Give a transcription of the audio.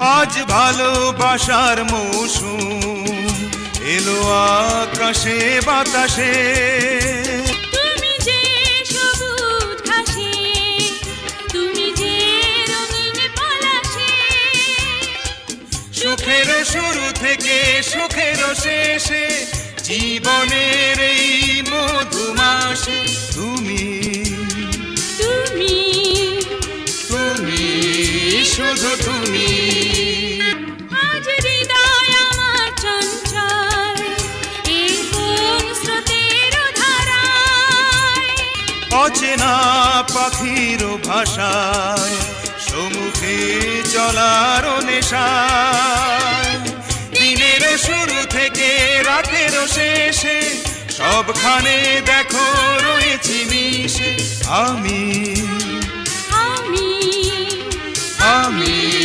আজ ভালোবাসার মৌসুম। এলো আকাশে বাতাসে। সুখের শুরু থেকে সুখের শেষে জীবনের এই মধুমাসে। তুমি তুমি তুমি শুধু তুমি। অচেনা পাখির ভাষায় সমুখে চলার নেশায়। দিনের শুরু থেকে রাতের শেষে সবখানে দেখো রয়েছি মিশে। আমি। আমি। আমি।